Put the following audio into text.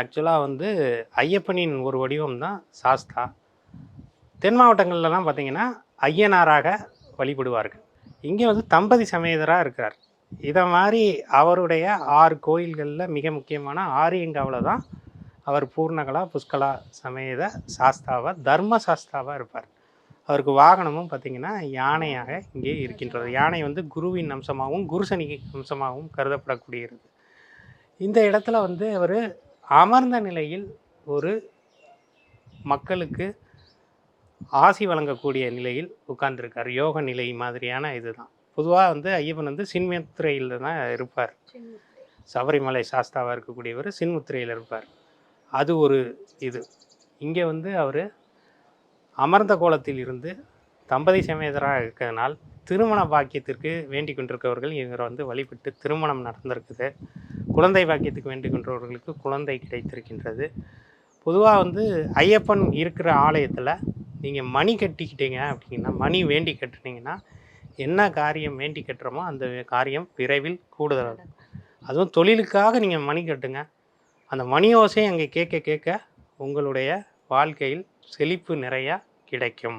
ஆக்சுவலாக வந்து ஐயப்பனின் ஒரு வடிவம் தான் சாஸ்தா. தென் மாவட்டங்கள்லாம் பார்த்தீங்கன்னா ஐயனாராக வழிபடுவார்கள். இங்கே வந்து தம்பதி சமேதராக இருக்கார். இதை மாதிரி அவருடைய ஆறு கோயில்களில் மிக முக்கியமான ஆரியங்காவில் தான் அவர் பூர்ணகலா புஷ்கலா சமேத சாஸ்தாவாக தர்ம சாஸ்தாவாக இருப்பார். அவருக்கு வாகனமும் பார்த்திங்கன்னா யானையாக இங்கே இருக்கின்றது. யானை வந்து குருவின் அம்சமாகவும் குருசனி அம்சமாகவும் கருதப்படக்கூடியது. இந்த இடத்துல வந்து அவர் அமர்ந்த நிலையில் ஒரு மக்களுக்கு ஆசி வழங்கக்கூடிய நிலையில் உட்கார்ந்துருக்கார். யோக நிலை மாதிரியான இதுதான். பொதுவாக வந்து ஐயப்பன் வந்து சின்முத்திரையில் தான் இருப்பார். சபரிமலை சாஸ்தாவாக இருக்கக்கூடியவர் சின்முத்திரையில் இருப்பார். அது ஒரு இது. இங்கே வந்து அவர் அமர்ந்த கோலத்தில் இருந்து தம்பதி சமேதராக இருக்கிறதுனால் திருமண பாக்கியத்திற்கு வேண்டிக் கொண்டிருக்கவர்கள் இவரை வந்து வழிபட்டு திருமணம் நடந்திருக்குது. குழந்தை பாக்கியத்துக்கு வேண்டுகின்றவர்களுக்கு குழந்தை கிடைத்திருக்கின்றது. பொதுவாக வந்து ஐயப்பன் இருக்கிற ஆலயத்தில் நீங்கள் மணி கட்டிக்கிட்டீங்க அப்படின்னா மணி வேண்டி கட்டுனீங்கன்னா என்ன காரியம் வேண்டி கட்டுறோமோ அந்த காரியம் விரைவில் கூடுதல் அதுவும் தொழிலுக்காக நீங்கள் மணி கட்டுங்க. அந்த மணி ஓசை அங்கே கேட்க கேட்க உங்களுடைய வாழ்க்கையில் செழிப்பு நிறையா கிடைக்கும்.